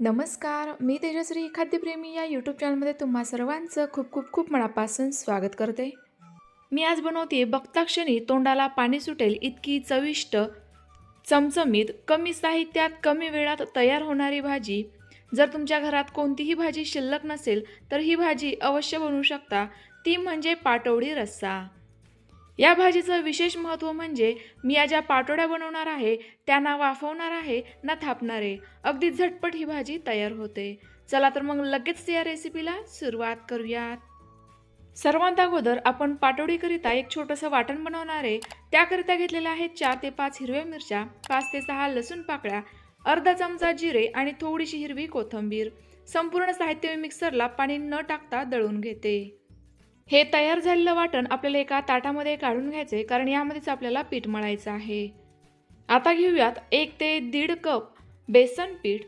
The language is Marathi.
नमस्कार मी तेजश्री खाद्यप्रेमी या यूट्यूब चॅनलमध्ये तुम्हा सर्वांचं खूप खूप खूप मनापासून स्वागत करते. मी आज बनवते बघता क्षणी तोंडाला पाणी सुटेल इतकी चविष्ट चमचमीत कमी साहित्यात कमी वेळात तयार होणारी भाजी. जर तुमच्या घरात कोणतीही भाजी शिल्लक नसेल तर ही भाजी अवश्य बनवू शकता. ती म्हणजे पाटवडी रस्सा. या भाजीचं विशेष महत्त्व म्हणजे मी या ज्या पाटोड्या बनवणार आहे त्या ना वाफवणार आहे ना थापणार. आहे अगदी झटपट ही भाजी तयार होते. चला तर मग लगेच या रेसिपीला सुरुवात करूयात. सर्वांत अगोदर आपण पाटोडीकरिता एक छोटंसं वाटण बनवणार आहे. त्याकरिता घेतलेलं आहे चार ते पाच हिरव्या मिरच्या पाच ते सहा लसूण पाकळ्या अर्धा चमचा जिरे आणि थोडीशी हिरवी कोथिंबीर. संपूर्ण साहित्य मी मिक्सरला पाणी न टाकता दळून घेते. हे तयार झालेलं वाटण आपल्याला एका ताटामध्ये काढून घ्यायचे कारण यामध्येच आपल्याला पीठ मळायचं आहे. आता घेऊयात एक ते दीड कप बेसन पीठ.